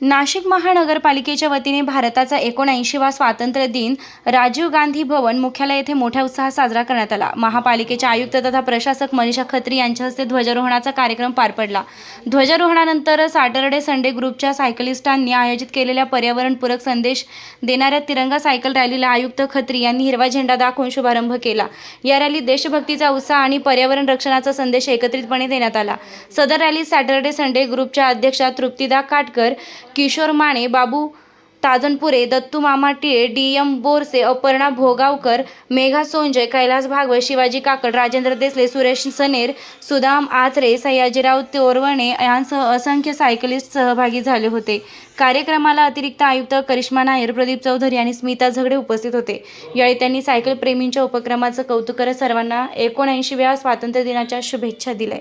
नाशिक महानगरपालिकेच्या वतीने भारताचा एकोणऐंशीवा स्वातंत्र्य दिन राजीव गांधी भवन मुख्यालय येथे मोठ्या उत्साहात साजरा करण्यात आला. महापालिकेच्या आयुक्त तथा प्रशासक मनीषा खत्री यांच्या हस्ते ध्वजारोहणाचा कार्यक्रम पार पडला. ध्वजारोहणानंतर सॅटरडे संडे ग्रुपच्या सायकलिस्टांनी आयोजित केलेल्या पर्यावरणपूरक संदेश देणाऱ्या तिरंगा सायकल रॅलीला आयुक्त खत्री यांनी हिरवा झेंडा दाखवून शुभारंभ केला. या रॅलीत देशभक्तीचा उत्साह आणि पर्यावरण रक्षणाचा संदेश एकत्रितपणे देण्यात आला. सदर रॅलीत सॅटरडे संडे ग्रुपच्या अध्यक्षा तृप्तिदा काटकर किशोर माने बाबू ताजनपुरे दत्तू मामा टिळे डी एम बोरसे अपर्णा भोगावकर मेघा सोंजय कैलास भागवत शिवाजी काकड राजेंद्र देसले सुरेश सनेर सुदाम आथरे सयाजीराव तोरवणे यांसह असंख्य सायकलिस्ट सहभागी झाले होते. कार्यक्रमाला अतिरिक्त आयुक्त करिश्मा नायर प्रदीप चौधरी आणि स्मिता झगडे उपस्थित होते. यावेळी त्यांनी सायकल प्रेमींच्या उपक्रमाचं कौतुक करत सर्वांना एकोणऐंशीव्या स्वातंत्र्य दिनाच्या शुभेच्छा दिल्या.